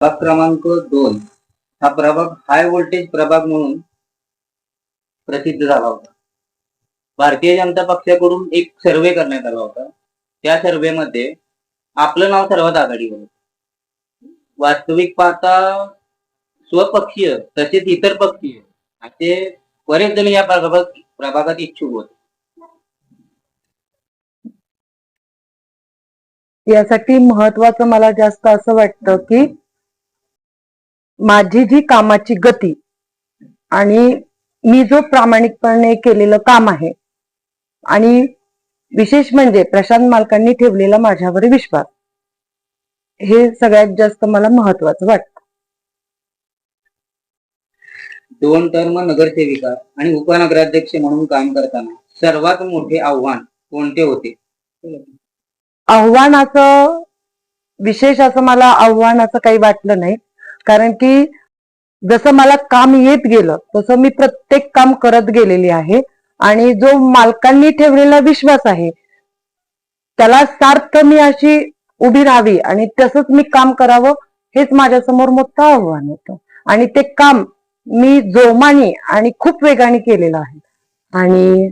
प्रभाग क्रमांक दोन. हा प्रभाग हाय व्होल्टेज प्रभाग म्हणून प्रसिद्ध झाला होता. भारतीय जनता पक्षाकडून एक सर्वे करण्यात आला होता. त्या सर्वे मध्ये आपलं नाव सर्वात आघाडीवर होतं. वास्तविक पाहता स्वपक्षीय तसेच इतर पक्षीय असे बरेच जण या प्रभागात प्रभागात इच्छुक होते. यासाठी महत्वाचं मला जास्त असं वाटतं की माझी जी कामाची गती आणि मी जो प्रामाणिकपणे केलेलं काम आहे आणि विशेष म्हणजे प्रशांत मालकांनी ठेवलेला माझ्यावर विश्वास हे सगळ्यात जास्त मला महत्वाचं वाटतं. दोन टर्म नगरसेविका आणि उपनगराध्यक्ष म्हणून काम करताना सर्वात मोठे आव्हान कोणते होते? आव्हानाचं विशेष असं मला आव्हानाचं काही वाटलं नाही. कारण की जसं मला काम येत गेलं तसं मी प्रत्येक काम करत गेलेली आहे. आणि जो मालकांनी ठेवलेला विश्वास आहे त्याला सार्थ मी अशी उभी राहावी आणि तसंच मी काम करावं हेच माझ्यासमोर मोठं आव्हान होतं. आणि ते काम मी जोमाने आणि खूप वेगाने केलेलं आहे. आणि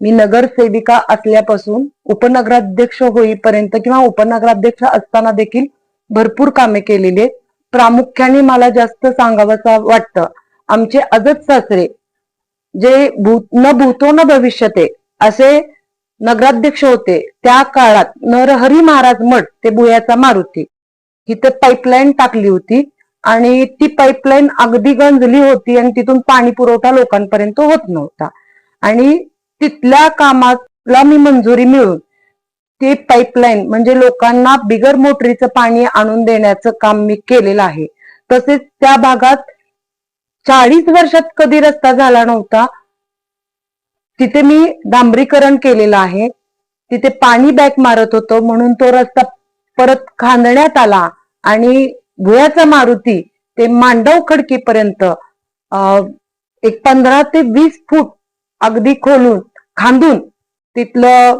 मी नगरसेविका असल्यापासून उपनगराध्यक्ष होईपर्यंत किंवा उपनगराध्यक्ष असताना देखील भरपूर कामे केलेली आहेत. प्रामुख्याने मला जास्त सांगावंसं वाटतं. आमचे अजत सासरे जे भूत न भूतो न भविष्यते असे नगराध्यक्ष होते. त्या काळात नरहरी महाराज मठ ते बुयाचा मारुती इथे पाईपलाईन टाकली होती आणि ती पाईपलाईन अगदी गंजली होती आणि तिथून पाणी पुरवठा लोकांपर्यंत होत नव्हता. आणि तिथल्या कामाला मी मंजुरी मिळून ती पाईपलाईन म्हणजे लोकांना बिगर मोटरीचं पाणी आणून देण्याचं काम मी केलेलं आहे. तसेच त्या भागात चाळीस वर्षात कधी रस्ता झाला नव्हता तिथे मी डांबरीकरण केलेलं आहे. तिथे पाणी बॅक मारत होतो म्हणून तो रस्ता परत खांदण्यात आला आणि भुयाचा मारुती ते मांडव खडकीपर्यंत एक पंधरा ते वीस फूट अगदी खोलून खांदून तिथलं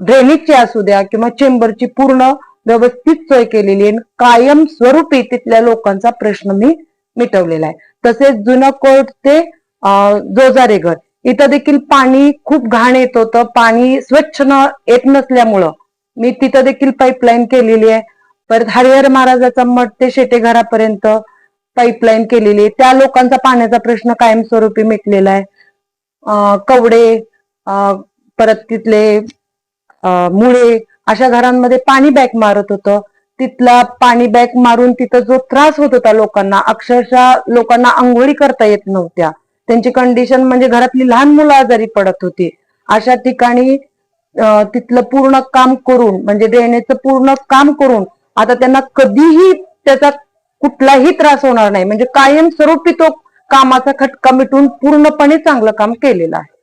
ड्रेनेजची असू द्या किंवा चेंबरची पूर्ण व्यवस्थित सोय केलेली आहे. कायम स्वरूपी तिथल्या लोकांचा प्रश्न मी मिटवलेला आहे. तसेच जुनं कोर्ट ते अं, जोजारेघर. इथं देखील पाणी खूप घाण येत होतं. पाणी स्वच्छ न येत नसल्यामुळं मी तिथं देखील पाईपलाईन केलेली आहे. परत हरिहर महाराजाचा मठ ते शेटे घरापर्यंत पाईपलाईन केलेली आहे. त्या लोकांचा पाण्याचा प्रश्न कायमस्वरूपी मिटलेला आहे. कवडे परत तिथले मुळे अशा घरांमध्ये पाणी बॅक मारत होतं. तिथला पाणी बॅक मारून तिथं जो त्रास होत होता लोकांना अक्षरशः लोकांना आंघोळी करता येत नव्हत्या. त्यांची कंडिशन म्हणजे घरातली लहान मुलं आजारी पडत होती. अशा ठिकाणी तिथलं पूर्ण काम करून म्हणजे ड्रेनेजचं पूर्ण काम करून आता त्यांना कधीही त्याचा कुठलाही त्रास होणार नाही. म्हणजे कायमस्वरूपी तो कामाचा खटका मिटून पूर्णपणे चांगलं काम केलेलं आहे.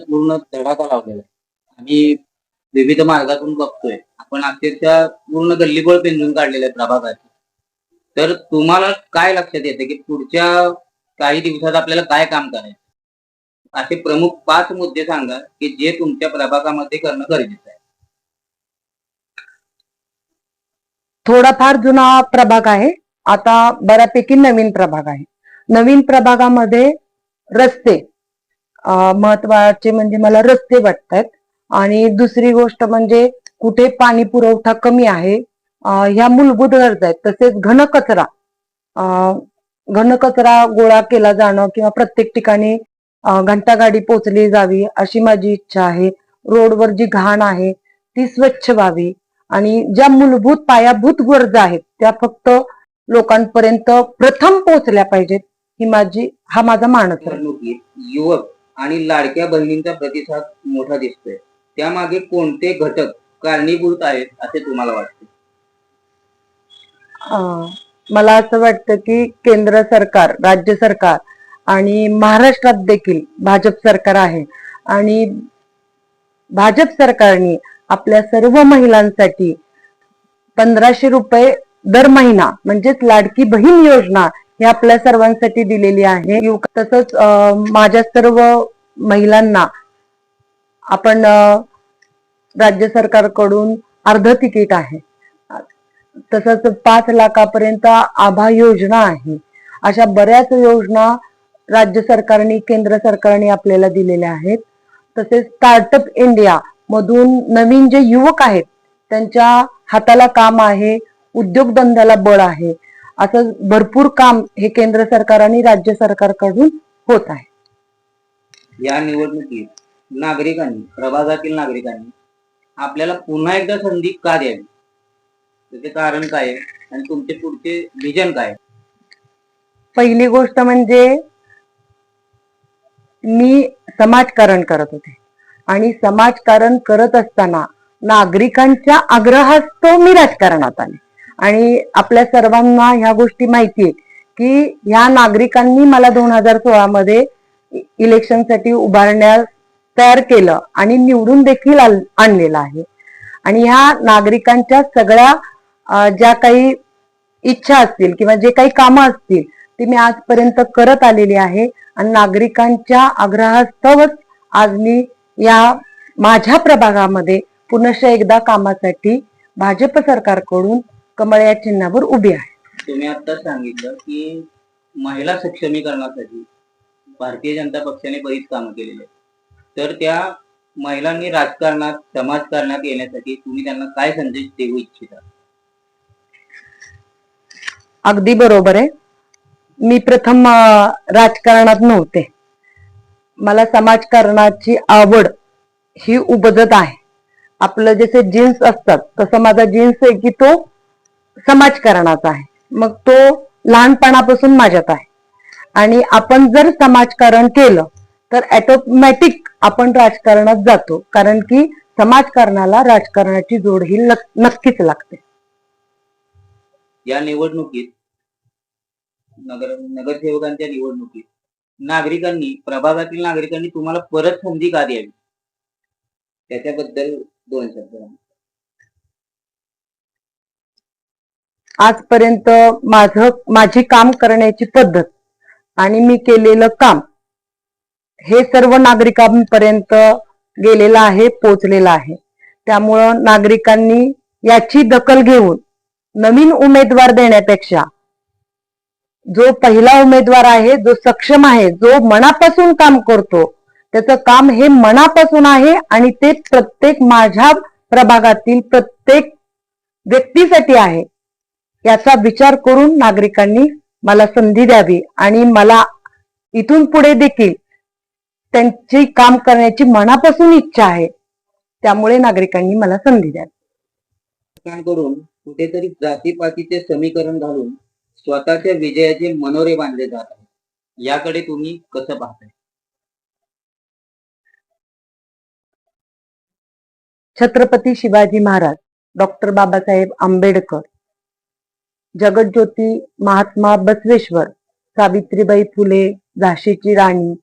पूर्ण धडाका लावलेला आहे. आणि विविध मार्गातून बघतोय. आपण अक्षरशः पूर्ण गल्लीबोळ पेंजून काढलेल्या प्रभागाची. तर तुम्हाला काय लक्षात येतं की पुढच्या काही दिवसात आपल्याला काय काम करायचं? असे प्रमुख पाच मुद्दे सांगा की जे तुमच्या प्रभागामध्ये करणं गरजेचं आहे. थोडाफार जुना प्रभाग आहे. आता बऱ्यापैकी नवीन प्रभाग आहे. नवीन प्रभागामध्ये रस्ते महत्त्वाचे म्हणजे मला रस्ते वाटतात आणि दुसरी गोष्ट म्हणजे कुठे पाणी पुरवठा कमी आहे ह्या मूलभूत गरजा आहेत. तसेच घनकचरा घनकचरा गोळा केला जाणं किंवा प्रत्येक ठिकाणी घंटा घंटागाडी पोचली जावी अशी माझी इच्छा आहे. रोडवर जी घाण आहे ती स्वच्छ व्हावी. आणि ज्या मूलभूत पायाभूत गरजा आहेत त्या फक्त लोकांपर्यंत प्रथम पोहोचल्या पाहिजेत ही माझी हा माझा मानस युवक आणि लाडक्या बहिणींचा प्रतिसाद मोठा दिसतोय. त्यामागे कोणते घटक कारणीभूत आहेत असे तुम्हाला वाटते? अं, मला असं वाटतं की केंद्र सरकार राज्य सरकार आणि महाराष्ट्रात देखील भाजप सरकार आहे. आणि भाजप सरकारने आपल्या सर्व महिलांसाठी पंधराशे रुपये दर महिना म्हणजेच लाडकी बहीण योजना ही आपल्या सर्वांसाठी दिलेली आहे. तसंच माझ्या सर्व महिलांना आपण राज्य सरकारकडून अर्ध तिकीट आहे. तसंच पाच लाखापर्यंत आभा योजना आहे. अशा बऱ्याच योजना राज्य सरकारने केंद्र सरकारने आपल्याला दिलेल्या आहेत. तसेच स्टार्टअप इंडिया मधून नवीन जे युवक आहेत त्यांच्या हाताला काम आहे उद्योगधंद्याला बळ आहे. असं भरपूर काम हे केंद्र सरकार आणि राज्य सरकारकडून होत आहे. या निवडणुकीत नागरिकांनी प्रभागातील नागरिकांनी आपल्याला पुन्हा एकदा संधी का द्यावी? त्याचे कारण काय आहे? आणि तुमचे पुढचे विजन काय आहे? पहिली गोष्ट म्हणजे मी समाजकारण करत होते. आणि समाजकारण करत असताना नागरिकांच्या आग्रहास्तव मी राजकारणात आले. आणि आपल्या सर्वांना ह्या गोष्टी माहितीये की ह्या नागरिकांनी मला दोन हजार सोळा मध्ये इलेक्शनसाठी उभारण्यास तयार केलं आणि निवडून देखील आणलेलं आहे. आणि ह्या नागरिकांच्या सगळ्या ज्या काही इच्छा असतील किंवा जे काही कामं असतील ती मी आजपर्यंत करत आलेली आहे. आणि नागरिकांच्या आग्रहास्तवच आज मी या माझ्या प्रभागामध्ये पुनश्च एकदा कामासाठी भाजप सरकारकडून कमळ या चिन्हावर उभी आहे. तुम्ही आता सांगितलं की महिला सक्षमीकरणासाठी भारतीय जनता पक्षाने बरीच कामं केलेली आहेत. तर त्या महिलांनी राजकारणात समाजकारणात येण्यासाठी तुम्ही त्यांना काय संदेश देऊ इच्छिता? अगदी बरोबर आहे. मी प्रथम राजकारणात नव्हते. मला समाजकारणाची आवड ही उपजत आहे. आपलं जसे जीन्स असतात तसं माझा जीन्स आहे की तो समाजकारणाचा आहे. मग तो लहानपणापासून माझ्यात आहे. आणि आपण जर समाजकारण केलं तर ऑटोमॅटिक आपण राजकारणात जातो कारण की समाजकारणाला राजकारणाची जोड ही नक- नक्कीच लागते या निवडणुकीत नगर नगरसेवकांच्या निवडणुकीत नागरिकांनी प्रभागातील नागरिकांनी तुम्हाला परत संधी का द्यावी त्याच्याबद्दल दोन शब्द. आजपर्यंत माझं माझी काम करण्याची पद्धत आणि मी केलेलं काम हे सर्व नागरिकांपर्यंत गेलेलं आहे पोचलेलं आहे. त्यामुळं नागरिकांनी याची दखल घेऊन नवीन उमेदवार देण्यापेक्षा जो पहिला उमेदवार आहे जो सक्षम आहे जो मनापासून काम करतो त्याचं काम हे मनापासून आहे आणि ते प्रत्येक माझ्या प्रभागातील प्रत्येक व्यक्तीसाठी आहे. याचा विचार करून नागरिकांनी मला संधी द्यावी आणि मला इथून पुढे देखील त्यांची काम करण्याची मनापासून इच्छा आहे. त्यामुळे नागरिकांनी मला संधी द्यावी. करून कुठेतरी जातीपातीचे समीकरण घालून स्वतःच्या विजयाचे मनोरे बांधले जात आहेत याकडे तुम्ही कसं पाहताय? छत्रपती शिवाजी महाराज डॉक्टर बाबासाहेब आंबेडकर जगज्योती महात्मा बसवेश्वर सावित्रीबाई फुले झाशीची राणी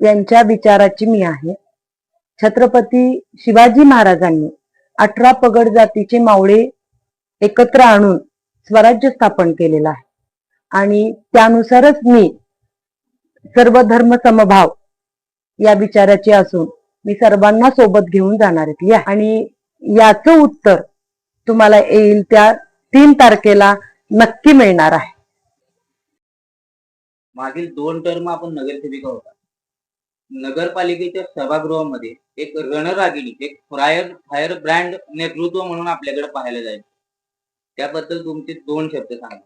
यांच्या विचाराची मी आहे. छत्रपती शिवाजी महाराजांनी अठरा पगड जातीचे मावळे एकत्र आणून स्वराज्य स्थापन केलेलं आहे. आणि त्यानुसारच मी सर्व धर्म समभाव या विचाराची असून मी सर्वांना सोबत घेऊन जाणार आहे. आणि याचं उत्तर तुम्हाला येईल त्या तीन तारखेला नक्की मिळणार आहे. मागील दोन टर्म आपण नगरसेविका होता. नगरपालिकेच्या सभागृहामध्ये एक रणरागिणी एक फायर फायर ब्रँड नेतृत्व म्हणून आपल्याकडे पाहायला जाईल. त्याबद्दल तुमचे दोन शब्द सांगा.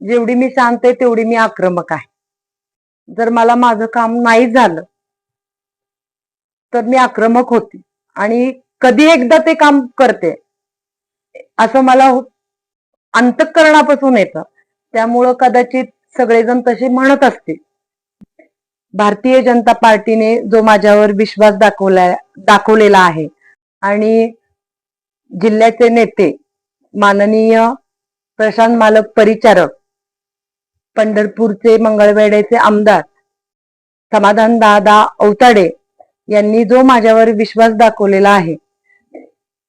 जेवढी मी शांत आहे तेवढी मी आक्रमक आहे. जर मला माझं काम नाही झालं तर मी आक्रमक होते. आणि कधी एकदा ते काम करते असं मला अंतकरणापासून अंतःकरणापासून येतं. त्यामुळं कदाचित सगळेजण तसे म्हणत असतील भारतीय जनता पार्टीने जो माझ्यावर विश्वास दाखवला दाखवलेला आहे आणि जिल्ह्याचे नेते माननीय प्रशांत मालक परिचारक पंढरपूरचे मंगळवेढ्याचे आमदार समाधान दादा अवताडे यांनी जो माझ्यावर विश्वास दाखवलेला आहे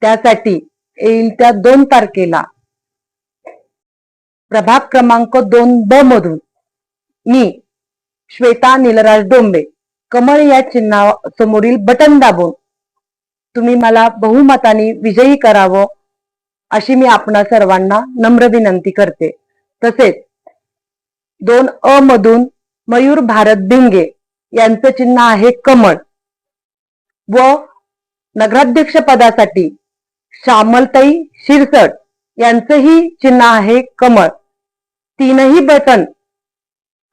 त्यासाठी येईल त्या दोन तारखेला प्रभाग क्रमांक दोन ब मधून. मी श्वेता निलराज डोंबे. कमळ या चिन्हा समोरील बटन दाबून. तुम्ही मला बहुमताने विजयी करावं अशी मी आपणा सर्वांना नम्र विनंती करते. तसेच दोन अ मधून मयूर भारत भिंगे यांचं चिन्ह आहे कमळ. व नगराध्यक्ष पदासाठी श्यामलताई शिरसट. यांचंही चिन्ह आहे कमळ. तीनही बटन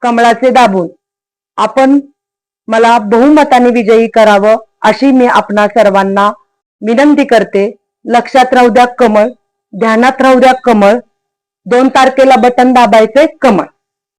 कमळाचे दाबून. आपण मला बहुमताने विजयी करावं अशी मी आपणा सर्वांना विनंती करते. लक्षात राहू द्या कमळ ध्यानात राहू द्या कमळ. दोन तारखेला बटन दाबायचे कमळ.